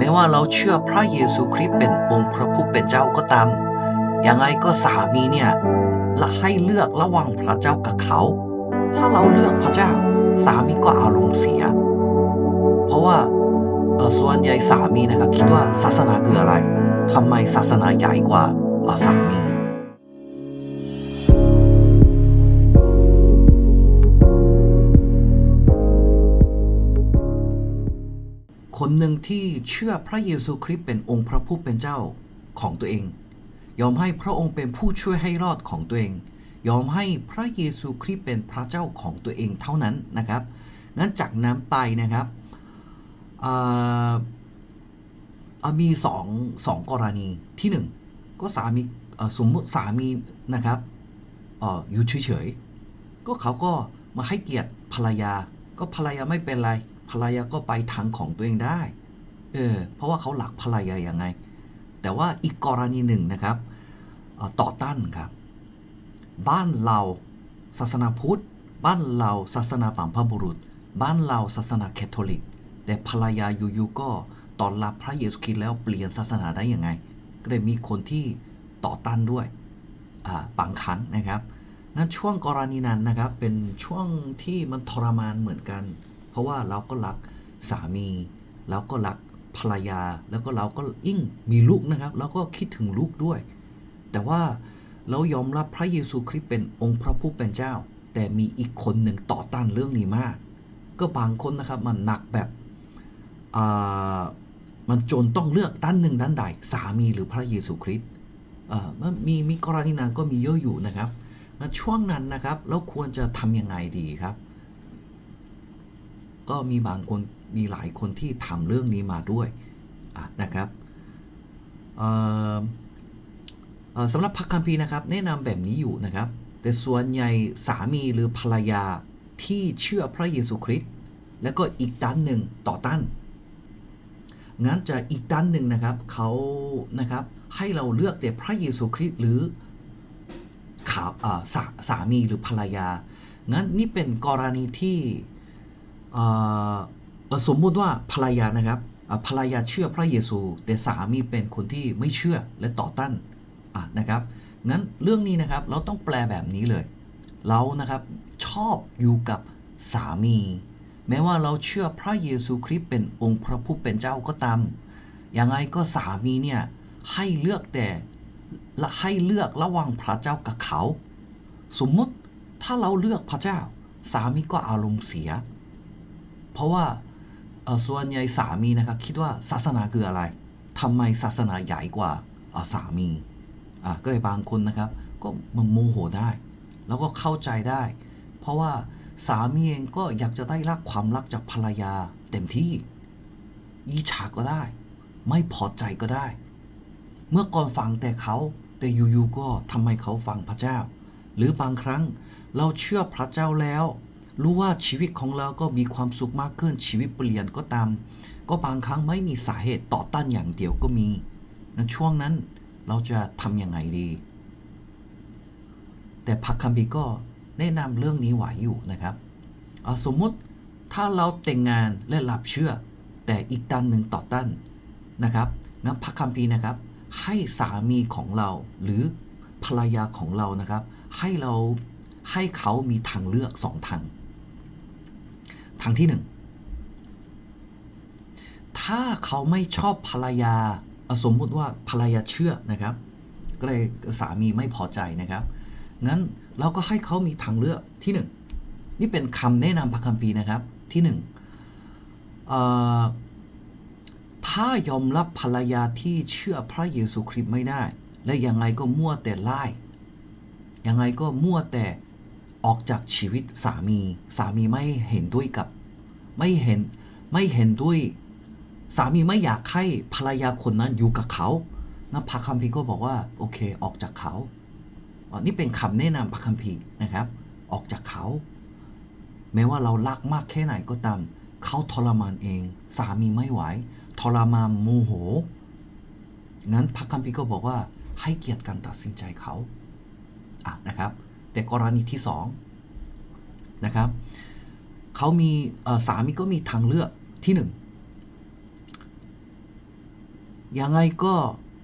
แม้ว่าเราเชื่อพระเยซูคริสต์เป็นองค์พระผู้เป็นเจ้าก็ตาม ยังไงก็สามีเนี่ยละให้เลือกระหว่างพระเจ้ากับเขา ถ้าเราเลือกพระเจ้าสามีก็อารมณ์เสีย เพราะว่าส่วนใหญ่สามีนะครับคิดว่าศาสนาคืออะไรทำไมศาสนาใหญ่กว่าสามี คนหนึ่งที่เชื่อพระเยซูคริสต์เป็นองค์พระผู้เป็นเจ้าของตัวเอง ยอมให้พระองค์เป็นผู้ช่วยให้รอดของตัวเอง ยอมให้พระเยซูคริสต์เป็นพระเจ้าของตัวเองเท่านั้นนะครับงั้นจากนั้นไปนะครับมีสองสองกรณีที่หนึ่งก็สามีสมมติสามีนะครับออยู่เฉยๆก็เขาก็มาให้เกียรติภรรยา ก็ภรรยาไม่เป็นไร ภรรยาก็ไปทางของตัวเองได้เออเพราะว่าเขาหลักภรรยาอย่างไง แต่ว่าอีกกรณีหนึ่งนะครับต่อต้านครับ บ้านเราศาสนาพุทธ บ้านเราศาสนาปัมพบุรุษ บ้านเราศาสนาแคทอลิก แต่ภรรยาอยู่ๆก็ตอนรับพระเยซูคริสต์แล้วเปลี่ยนศาสนาได้ยังไง ก็เลยมีคนที่ต่อต้านด้วยบางครั้งนะครับนั้นช่วงกรณีนั้นนะครับเป็นช่วงที่มันทรมานเหมือนกัน เพราะว่าเราก็รักสามี เราก็รักภรรยา แล้วก็เราก็ยิ่งมีลูกนะครับ เราก็คิดถึงลูกด้วย แต่ว่าเรายอมรับพระเยซูคริสต์เป็นองค์พระผู้เป็นเจ้า แต่มีอีกคนหนึ่งต่อต้านเรื่องนี้มาก ก็บางคนนะครับมันหนักแบบมันจนต้องเลือกด้านหนึ่งด้านใดสามีหรือพระเยซูคริสต์มันมีมีกรณีนั้นก็มีเยอะอยู่นะครับช่วงนั้นนะครับเราควรจะทำยังไงดีครับ ก็มีบางคนมีหลายคนที่ทำเรื่องนี้มาด้วยะนะครับสำหรับพระคัมภีร์นะครับ แนะนำแบบนี้อยู่นะครับ แต่ส่วนใหญ่สามีหรือภรรยาที่เชื่อพระเยซูคริสต์แล้วก็อีกด้านหนึ่งต่อต้านงั้นจะอีกด้านหนึ่งนะครับเขานะครับให้เราเลือกแต่พระเยซูคริสต์หรือขาอ่าสาสามีหรือภรรยา งั้นนี่เป็นกรณีที่ สมมุติว่าภรรยานะครับภรรยาเชื่อพระเยซู แต่สามีเป็นคนที่ไม่เชื่อและต่อต้านะนะครับงั้นเรื่องนี้นะครับเราต้องแปลแบบนี้เลย เรานะครับชอบอยู่กับสามี แม้ว่าเราเชื่อพระเยซูคริสต์เป็นองค์พระผู้เป็นเจ้าก็ตามยังไงก็สามีเนี่ยให้เลือกแต่ให้เลือกระหว่างพระเจ้ากับเขา สมมุติถ้าเราเลือกพระเจ้า สามีก็อารมณ์เสีย ราะว่าส่วนใหญ่สามีนะครับคิดว่าศาสนาคืออะไรทำไมศาสนาใหญ่กว่าสามีอะก็เลยบางคนนะครับ ก็มันโมโหได้ แล้วก็เข้าใจได้ เพราะว่าสามีเองก็อยากจะได้รักความรักจากภรรยาเต็มที่ยีฉาก็ได้ ไม่พอใจก็ได้ เมื่อก่อนฟังแต่เขาแต่อยู่ๆก็ทำไมเขาฟังพระเจ้า หรือบางครั้งเราเชื่อพระเจ้าแล้ว รู้ว่าชีวิตของเราก็มีความสุขมากขึ้นชีวิตเปลี่ยนก็ตาม ก็บางครั้งไม่มีสาเหตุต่อต้านอย่างเดียวก็มีงั้นช่วงนั้นเราจะทำยังไงดี แต่พระคัมภีก็แนะนำเรื่องนี้ไว้อยู่นะครับอ่าสมมุติถ้าเราแต่งงานและรับเชื่อ แต่อีกด้านหนึ่งต่อต้านนะครับงั้นพระคัมภีนะครับ ให้สามีของเราหรือภรรยาของเรานะครับ ให้เราให้เขามีทางเลือกสองทาง ทางที่หนึ่งถ้าเขาไม่ชอบภรรยาสมมุติว่าภรรยาเชื่อนะครับ ก็เลยสามีไม่พอใจนะครับ งั้นเราก็ให้เขามีทางเลือกที่หนึ่งนี่เป็นคำแนะนำพระคัมภีร์นะครับที่หนึ่งถ้ายอมรับภรรยาที่เชื่อพระเยซูคริสต์ไม่ได้ และยังไงก็มั่วแต่ไล่ยังไงก็มั่วแต่ ออกจากชีวิตสามี สามีไม่เห็นด้วยกับ ไม่เห็นไม่เห็นด้วย สามีไม่อยากให้ภรรยาคนนั้นอยู่กับเขานะพระคัมภีร์ก็บอกว่าโอเคออกจากเขาอนี่เป็นคำแนะนำพระคัมภีร์นะครับ ออกจากเขา แม้ว่าเรารักมากแค่ไหนก็ตาม เขาทรมานเอง สามีไม่ไหวทรมานโมโห งั้นพระคัมภีร์ก็บอกว่าให้เกียรติการตัดสินใจเขาอะนะครับ แต่กรณีที่สองนะครับเขามีสามีก็มีทางเลือกที่หนึ่งยังไงก็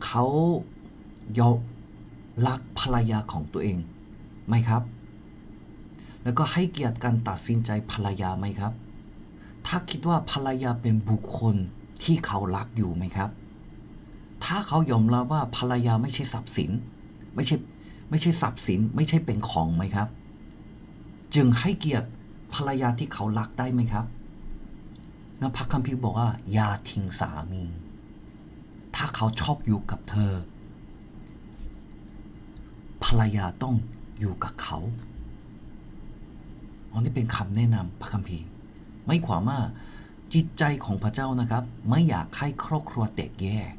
เขายอมรักภรรยาของตัวเองไหมครับ แล้วก็ให้เกียรติการตัดสินใจภรรยาไหมครับ ถ้าคิดว่าภรรยาเป็นบุคคลที่เขารักอยู่ไหมครับ ถ้าเขายอมรับว่าภรรยาไม่ใช่ทรัพย์สิน ไม่ใช่ ไม่ใช่ทรัพย์สินไม่ใช่เป็นของไหมครับ จึงให้เกียรติภรรยาที่เขารักได้ไหมครับงั้นพระคัมภีร์บอกว่าอย่าทิ้งสามี ถ้าเขาชอบอยู่กับเธอ ภรรยาต้องอยู่กับเขาอันนี้เป็นคำแนะนำพระคัมภีร์ ไม่ความว่าจิตใจของพระเจ้านะครับ ไม่อยากให้ครอบครัวแตกแยก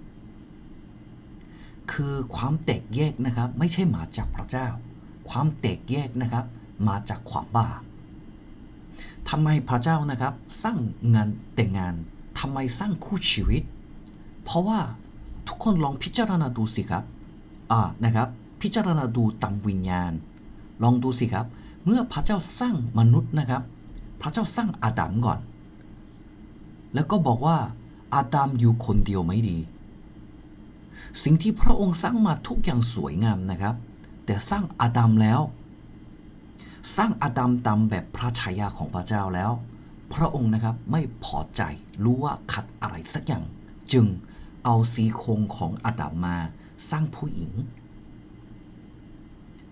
คือความแตกแยกนะครับ ไม่ใช่มาจากพระเจ้า ความแตกแยกนะครับ มาจากความบาปทำไมพระเจ้านะครับ สร้างงานแต่งงานทำไมสร้างคู่ชีวิต เพราะว่าทุกคนลองพิจารณาดูสิครับอ่านะครับ พิจารณาดูตามวิญญาณ ลองดูสิครับ เมื่อพระเจ้าสร้างมนุษย์นะครับ พระเจ้าสร้างอาดัมก่อน แล้วก็บอกว่าอาดัมอยู่คนเดียวไม่ดี สิ่งที่พระองค์สร้างมาทุกอย่างสวยงามนะครับ แต่สร้างอาดัมแล้ว สร้างอาดัมตามแบบพระฉายาของพระเจ้าแล้ว พระองค์นะครับไม่พอใจรู้ว่าขัดอะไรสักอย่าง จึงเอาสีโครงของอาดัมมาสร้างผู้หญิง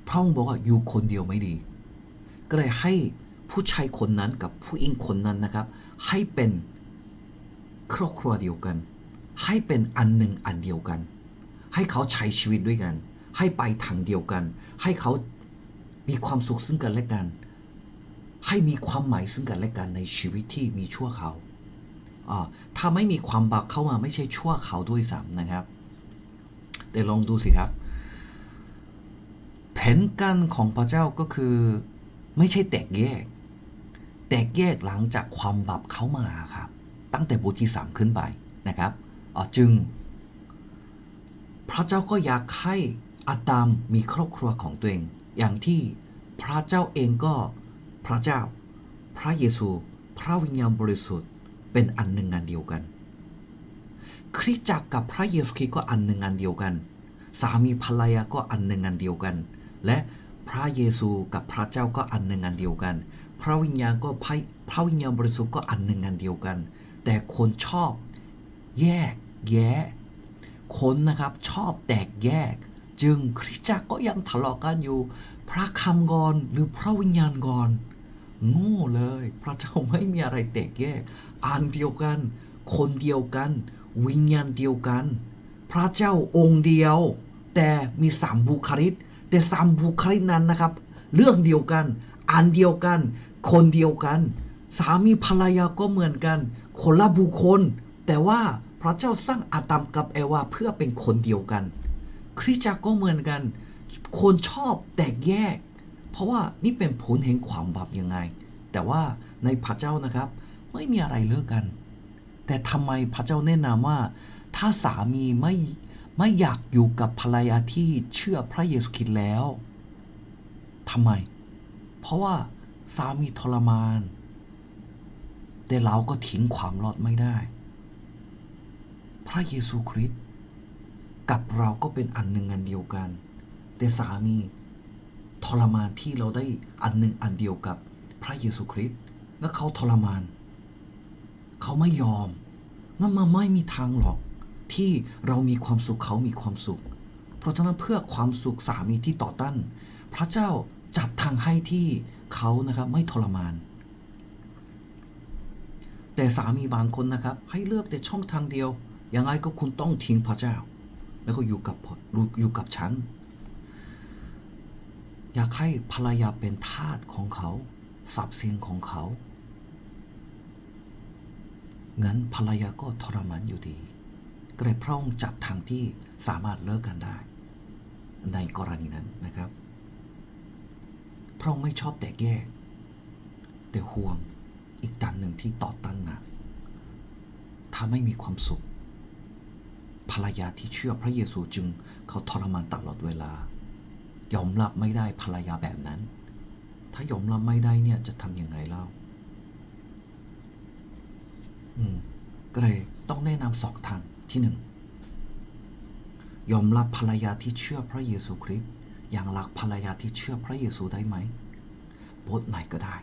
พระองค์บอกว่าอยู่คนเดียวไม่ดี ก็เลยให้ผู้ชายคนนั้นกับผู้หญิงคนนั้นนะครับ ให้เป็นครอบครัวเดียวกัน ให้เป็นอันหนึ่งอันเดียวกัน ให้เขาใช้ชีวิตด้วยกัน ให้ไปทางเดียวกัน ให้เขามีความสุขซึ่งกันและกัน ให้มีความหมายซึ่งกันและกันในชีวิตที่มีชั่วเขาอ่าถ้าไม่มีความบาปเข้ามาไม่ใช่ชั่วเขาด้วยซ้ำนะครับ แต่ลองดูสิครับแผนการของพระเจ้าก็คือไม่ใช่แตกแยก แตกแยกหลังจากความบาปเข้ามาครับ ตั้งแต่บทที่สามขึ้นไปนะครับอ๋อจึง พระเจ้าก็อยากให้อาดัมมีครอบครัวของตัวเอง อย่างที่พระเจ้าเองก็พระเจ้า พระเยซู พระวิญญาณบริสุทธิ์เป็นอันหนึ่งอันเดียวกัน คริสตจักรกับพระเยซูคริสต์ก็อันหนึ่งอันเดียวกัน สามีภรรยาก็อันหนึ่งอันเดียวกัน และพระเยซูกับพระเจ้าก็อันหนึ่งอันเดียวกัน พระวิญญาณก็พระพระวิญญาณบริสุทธิ์ก็อันหนึ่งอันเดียวกัน แต่คนชอบแยกแยะ คนนะครับชอบแตกแยก จึงคริสตจักรก็ยังทะเลาะกันอยู่ พระคำก่อนหรือพระวิญญาณก่อนโง่เลย พระเจ้าไม่มีอะไรแตกแยก อันเดียวกัน คนเดียวกัน วิญญาณเดียวกัน พระเจ้าองค์เดียว แต่มีสามบุคลิกแต่สามบุคลิกนั้นนะครับ เรื่องเดียวกัน อันเดียวกัน คนเดียวกัน สามีภรรยาก็เหมือนกัน คนละบุคคล แต่ว่า ระเจ้าสร้างอาดัมกับเอวาเพื่อเป็นคนเดียวกัน คริสตจักรก็เหมือนกัน คนชอบแตกแยก เพราะว่านี่เป็นผลแห่งความบาปยังไง แต่ว่าในพระเจ้านะครับ ไม่มีอะไรเลิกกัน แต่ทำไมพระเจ้าแนะนำว่า ถ้าสามีไม่ไม่อยากอยู่กับภรรยาที่เชื่อพระเยซูคริสต์แล้วทำไม เพราะว่าสามีทรมาน แต่เราก็ทิ้งความรอดไม่ได้ พระเยซูคริสต์กับเราก็เป็นอันหนึ่งอันเดียวกัน แต่สามีทรมานที่เราได้อันหนึ่งอันเดียวกับพระเยซูคริสต์แล้วเขาทรมาน เขาไม่ยอมงั้นมาไม่มีทางหรอก ที่เรามีความสุขเขามีความสุข เพราะฉะนั้นเพื่อความสุขสามีที่ต่อต้านพระเจ้าจัดทางให้ที่เขานะครับไม่ทรมาน แต่สามีบางคนนะครับ ให้เลือกแต่ช่องทางเดียว ยังไงก็คุณต้องทิ้งพระเจ้า แล้วก็อยู่กับผมอยู่กับฉัน อยากให้ภรรยาเป็นทาสของเขาทรัพย์สินของเขางั้นภรรยาก็ทรมานอยู่ดี ก็เลยพระองค์จัดทางที่สามารถเลิกกันได้ ในกรณีนั้นนะครับ พระองค์ไม่ชอบแตกแยก แต่ห่วงอีกด้านหนึ่งที่ต่อต้านหนักถ้าไม่มีความสุข ภรรยาที่เชื่อพระเยซูจึงเขาทรมานตลอดเวลายอมรับไม่ได้ภรรยาแบบนั้น ถ้ายอมรับไม่ได้เนี่ยจะทำยังไงเล่า อืมก็เลยต้องแนะนำสองทางที่หนึ่งยอมรับภรรยาที่เชื่อพระเยซูคริสต์อยังรักภรรยาที่เชื่อพระเยซูได้ไหมโบสถ์ไหนก็ได้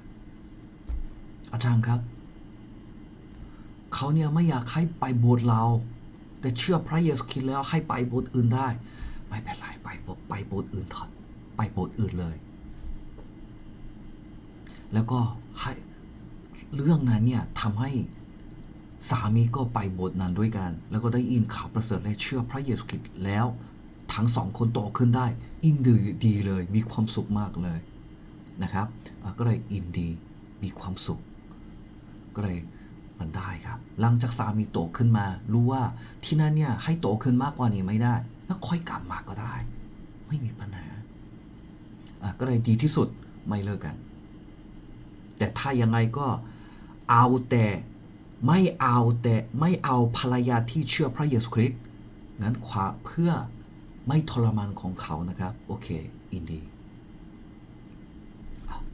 อาจารย์ครับ เขาเนี่ยไม่อยากให้ไปโบสถ์เรา แต่เชื่อพระเยซูคริสต์แล้วให้ไปโบสถ์อื่นได้ ไม่เป็นไรไปโบสถ์ไปโบสถ์อื่นเถอะไปโบสถ์อื่นเลย แล้วก็ให้เรื่องนั้นเนี่ยทำให้สามีก็ไปโบสถ์นั้นด้วยกัน แล้วก็ได้ยินข่าวประเสริฐและเชื่อพระเยซูคริสต์แล้ว ทั้งสองคนโตขึ้นได้ อินดีดีเลยมีความสุขมากเลยนะครับ ก็เลยอินดีมีความสุข ก็เลย มันได้ครับ หลังจากสามีโตขึ้นมา รู้ว่าที่นั่นเนี่ยให้โตขึ้นมากกว่านี้ไม่ได้ แล้วค่อยกลับมาก็ได้ ไม่มีปัญหาอะก็เลยดีที่สุดไม่เลิกกัน แต่ถ้ายังไงก็เอาแต่ไม่เอาแต่ไม่เอาภรรยาที่เชื่อพระเยซูคริสต์งั้นขวาเพื่อไม่ทรมานของเขานะครับ โอเค อินดี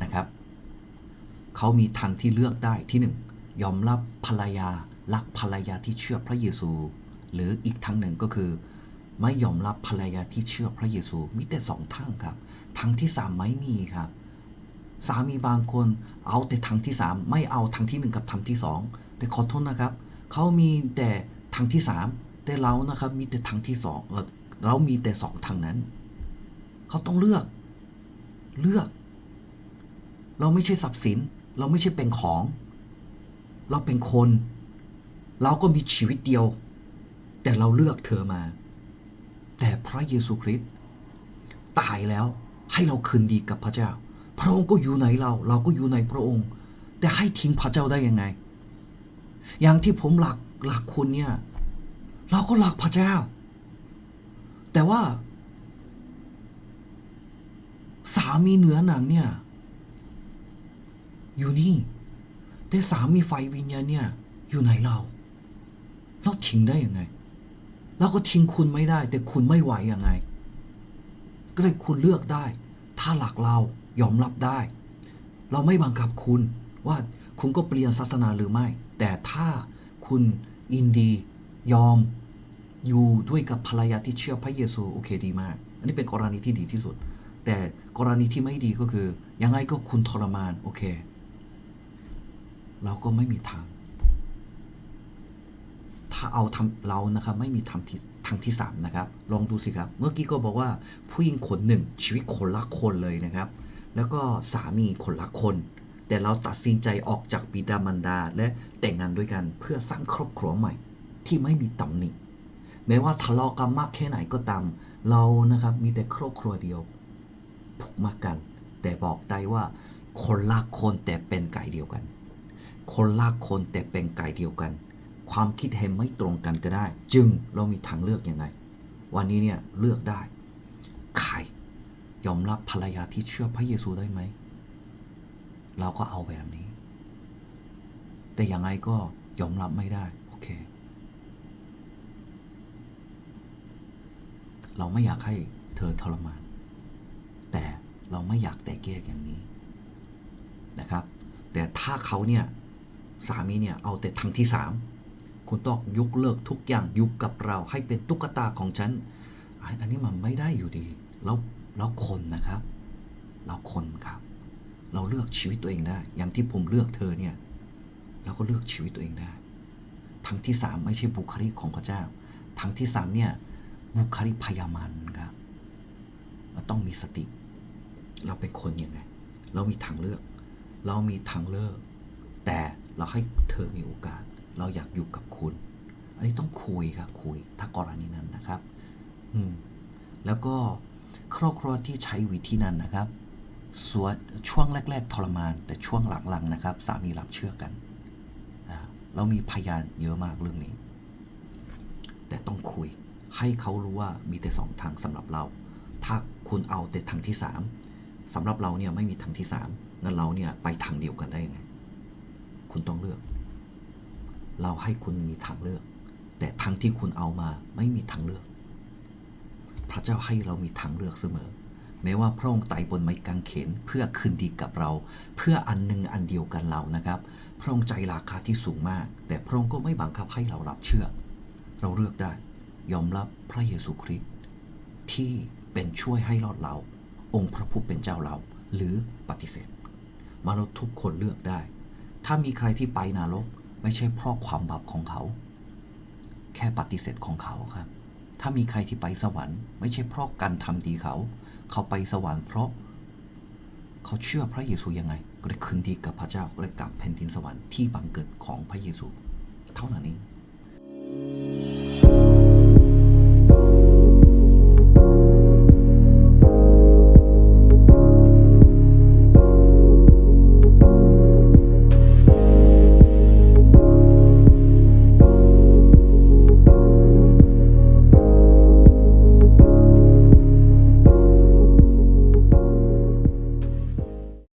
นะครับ เขามีทางที่เลือกได้ที่หนึ่ง ยอมรับภรรยารักภรรยาที่เชื่อพระเยซู หรืออีกทางหนึ่งก็คือ ไม่ยอมรับภรรยาที่เชื่อพระเยซูมีแต่สองทางครับทางที่สามไม่มีครับ สามีบางคนเอาแต่ทางที่สามไม่เอาทางที่หนึ่งกับทางที่สองแต่ขอโทษนะครับเขามีแต่ทางที่สามแต่เรานะครับมีแต่ทางที่สองเรามีแต่สองทางนั้นเขาต้องเลือกเลือก เราไม่ใช่ทรัพย์สิน เราไม่ใช่เป็นของ เราเป็นคน เราก็มีชีวิตเดียว แต่เราเลือกเธอมา แต่พระเยซูคริสต์ตายแล้วให้เราคืนดีกับพระเจ้า พระองค์ก็อยู่ในเรา เราก็อยู่ในพระองค์ แต่ให้ทิ้งพระเจ้าได้ยังไง อย่างที่ผมหลักหลักคุณเนี่ย เราก็หลักพระเจ้า แต่ว่า สามีเหนือหนังเนี่ย อยู่นี่ แต่สามีไฟวิญญาณเนี่ย อยู่ไหนเรา เราทิ้งได้ยังไงเราก็ทิ้งคุณไม่ได้ แต่คุณไม่ไหวยังไง ก็เลยคุณเลือกได้ ถ้าหลักเรายอมรับได้ เราไม่บังคับคุณว่าคุณก็เปลี่ยนศาสนาหรือไม่ แต่ถ้าคุณอินดียอมอยู่ด้วยกับภรรยาที่เชื่อพระเยซูโอเคดีมาก อันนี้เป็นกรณีที่ดีที่สุด แต่กรณีที่ไม่ดีก็คือ ยังไงก็คุณทรมานโอเค เราก็ไม่มีทาง ถ้าเอาทำเรานะครับ ไม่มีทางที่ทางที่สามนะครับ ลองดูสิครับ เมื่อกี้ก็บอกว่าผู้หญิงคนหนึ่งชีวิตคนละคนเลยนะครับ แล้วก็สามีคนละคน แต่เราตัดสินใจออกจากบิดามารดาและแต่งงานด้วยกันเพื่อสร้างครอบครัวใหม่ ที่ไม่มีตำหนิแม้ว่าทะเลาะกันมากแค่ไหนก็ตาม เรานะครับมีแต่ครอบครัวเดียวผูกมากกัน แต่บอกได้ว่าคนละคนแต่เป็นไก่เดียวกัน คนละคนแต่เป็นไก่เดียวกัน ความคิดเห็นไม่ตรงกันก็ได้ จึงเรามีทางเลือกอยังไง วันนี้เนี่ยเลือกได้ใครยอมรับภรรยาที่เชื่อพระเยซูได้ไหม เราก็เอาแบบนี้ แต่ยังไงก็ยอมรับไม่ได้ โอเค เราไม่อยากให้เธอทรมาน แต่เราไม่อยากแตกแยกอย่างนี้นะครับ แต่ถ้าเขาเนี่ย สามีเนี่ยเอาแต่ทางที่สามคุณต้องยกเลิกทุกอย่างอยุบกับเราให้เป็นตุ๊กตาของฉัน อันนี้มันไม่ได้อยู่ดีเราเราคนนะครับ เราคนครับ เราเลือกชีวิตตัวเองได้ อย่างที่ผมเลือกเธอเนี่ยเราก็เลือกชีวิตตัวเองได้ทางที่สามไม่ใช่บุคลิกของพระเจ้าทางที่สามเนี่ยบุคลิกพยามันครับเราต้องมีสติ เราเป็นคนยังไง เรามีทางเลือก เรามีทางเลือก แต่ เราให้เธอมีโอกาส เราอยากอยู่กับคุณ อันนี้ต้องคุยครับคุย ถ้ากรณีนั้นนะครับ อืม แล้วก็ครอบครัวที่ใช้วิธีนั้นนะครับส่วนช่วงแรก ๆ ทรมาน แต่ช่วงหลังๆนะครับ สามีรับเชื่อกันเรามีพยานเยอะมากเรื่องนี้ แต่ต้องคุย ให้เขารู้ว่ามีแต่สองทางสำหรับเรา ถ้าคุณเอาแต่ทางที่สามสำหรับเราเนี่ยไม่มีทางที่สามงั้นเราเนี่ยไปทางเดียวกันได้ยังไง คุณต้องเลือก เราให้คุณมีทางเลือก แต่ทางที่คุณเอามาไม่มีทางเลือก พระเจ้าให้เรามีทางเลือกเสมอ แม้ว่าพระองค์ไต่บนไม้กางเขนเพื่อคืนดีกับเรา เพื่ออันหนึ่งอันเดียวกันเรานะครับ พระองค์ใจราคาที่สูงมาก แต่พระองค์ก็ไม่บังคับให้เรารับเชื่อ เราเลือกได้ ยอมรับพระเยซูคริสต์ที่เป็นช่วยให้รอดเรา องค์พระผู้เป็นเจ้าเรา หรือปฏิเสธมนุษย์ทุกคนเลือกได้ ถ้ามีใครที่ไปนรก ไม่ใช่เพราะความบาปของเขา แค่ปฏิเสธของเขาครับ ถ้ามีใครที่ไปสวรรค์ ไม่ใช่เพราะการทำดีเขา เขาไปสวรรค์เพราะ เขาเชื่อพระเยซูยังไง ก็ได้คืนดีกับพระเจ้าก็เละกลับแผ่นดินสวรรค์ที่บังเกิดของพระเยซู เท่านั้นเอง